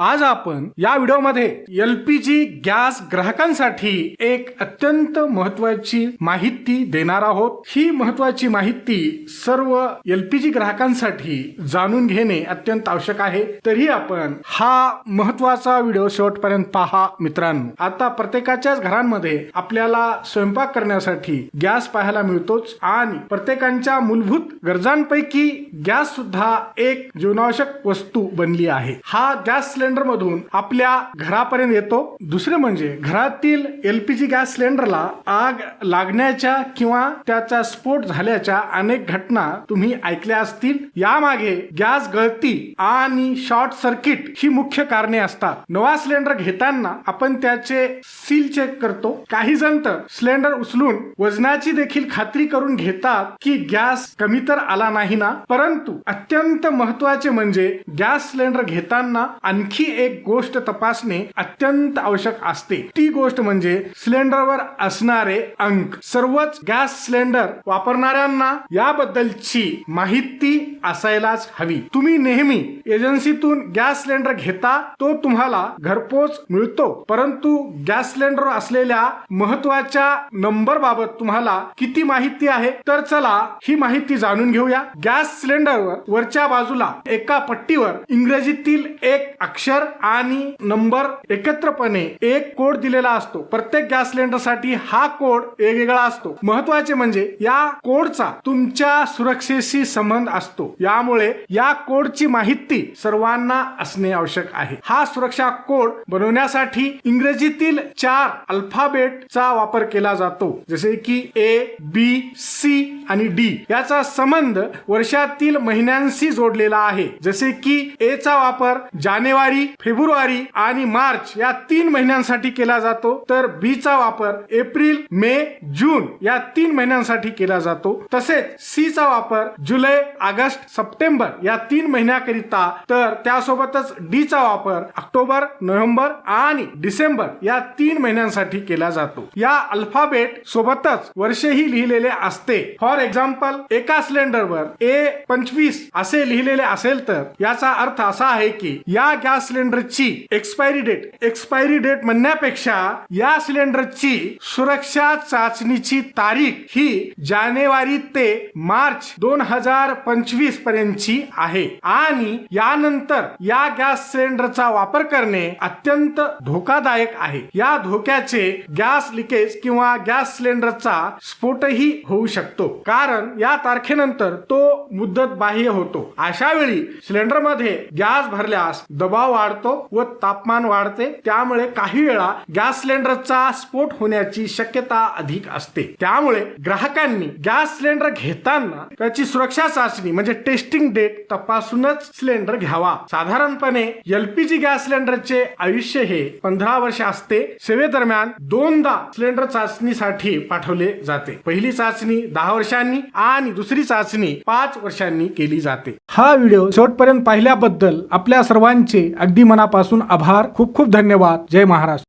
आज आपण या व्हिडिओमध्ये एलपीजी गॅस ग्राहकांसाठी एक अत्यंत महत्वाची माहिती देणार आहोत. ही महत्वाची माहिती सर्व एलपीजी ग्राहकांसाठी जाणून घेणे अत्यंत आवश्यक आहे. तरी आपण हा महत्त्वाचा व्हिडिओ शेवटपर्यंत पहा मित्रांनो. आता प्रत्येकाच्याच घरांमध्ये आपल्याला स्वयंपाक करण्यासाठी गॅस पाहायला मिळतोच आणि प्रत्येकांच्या मूलभूत गरजांपैकी गॅस सुद्धा एक जीवनावश्यक वस्तू बनली आहे. हा गॅस सिलेंडर मधून आपल्या घरापर्यंत येतो. दुसरे म्हणजे घरातील एलपीजी गॅस सिलेंडरला आग लागण्याच्या किंवा त्याचा स्फोट झाल्याच्या अनेक घटना तुम्ही ऐकल्या असतील. यामागे गॅस गळती आणि शॉर्ट सर्किट ही मुख्य कारणे असतात. नवा सिलेंडर घेताना आपण त्याचे सील चेक करतो. काही जण तर सिलेंडर उचलून वजनाची देखील खात्री करून घेतात की गॅस कमी तर आला नाही ना. परंतु अत्यंत महत्त्वाचे म्हणजे गॅस सिलेंडर घेताना आणखी एक गोष्ट तपासणे अत्यंत आवश्यक असते. ती गोष्ट म्हणजे सिलेंडरवर असणारे अंक. सर्वच गॅस सिलेंडर वापरणाऱ्यांना याबद्दलची माहिती असायलाच हवी. तुम्ही नेहमी एजन्सीतून गॅस सिलेंडर घेता तो तुम्हाला घरपोच मिळतो. परंतु गॅस सिलेंडर असलेल्या महत्त्वाच्या नंबर बाबत तुम्हाला किती माहिती आहे तर चला ही माहिती जाणून घेऊया. गॅस सिलेंडरवर वरच्या बाजूला एका पट्टीवर इंग्रजीतील एक अक्षर आणि नंबर एकत्रपणे एक कोड दिलेला असतो. प्रत्येक गॅस सिलेंडरसाठी हा कोड वेगवेगळा असतो. महत्त्वाचे म्हणजे या कोडचा तुमच्या सुरक्षेशी संबंध असतो. यामुळे या कोडची माहिती सर्वांना असणे आवश्यक आहे. हा सुरक्षा कोड बनवण्यासाठी इंग्रजीतील चार अल्फाबेटचा वापर केला जातो. जसे की ए बी सी आणि डी याचा संबंध वर्षातील महिन्यांशी जोडलेला आहे. जसे की ए चा वापर जानेवारी फेब्रुवारी आणि मार्च या तीन महिन्यांसाठी केला जातो. तर बी चा वापर एप्रिल मे जून या तीन महिन्यांसाठी केला जातो. तसेच सी चा वापर जुलै ऑगस्ट सप्टेंबर या तीन महिन्याकरिता. तर त्यासोबतच डी चा वापर ऑक्टोबर नोव्हेंबर आणि डिसेंबर या तीन महिन्यांसाठी केला जातो. या अल्फाबेट सोबतच वर्षही लिहिलेले असते. फॉर एक्झाम्पल एका सिलेंडरवर ए पंचवीस असे लिहिलेले असेल तर याचा अर्थ असा आहे की या गॅस सिलेंडरची एक्सपायरी डेट एक्सपायरी डेट म्हणण्यापेक्षा या सिलेंडरची सुरक्षा चाचणीची तारीख ही जानेवारी ते मार्च दोन हजार पंचवीस पर्यंतची आहे. आणि यानंतर या गॅस सिलेंडरचा वापर करणे अत्यंत धोकादायक आहे. या धोक्याचे गॅस लिकेज किंवा गॅस सिलेंडरचा स्फोटही होऊ शकतो. कारण या तारखेनंतर तो मुद्दत बाह्य होतो. अशा वेळी सिलेंडरमध्ये गॅस भरल्यास दबाव वाढतो व तापमान वाढते. त्यामुळे काही वेळा गॅस सिलेंडरचा स्फोट होण्याची शक्यता अधिक असते. त्यामुळे ग्राहकांनी गॅस सिलेंडर घेताना त्याची सुरक्षा चाचणी म्हणजे टेस्टिंग डेट तपासूनच सिलेंडर घ्यावा. साधारणपणे एलपीजी गॅस सिलेंडरचे आयुष्य हे पंधरा वर्ष असते. सेवेदरम्यान दोनदा सिलेंडर चाचणीसाठी पाठवले जाते. पहिली चाचणी दहा वर्षांनी आणि दुसरी चाचणी पाच वर्षांनी केली जाते. हा व्हिडिओ शेवटपर्यंत पाहिल्याबद्दल आपल्या सर्वांचे अगदी मनापासून आभार. खूप खूप धन्यवाद. जय महाराष्ट्र.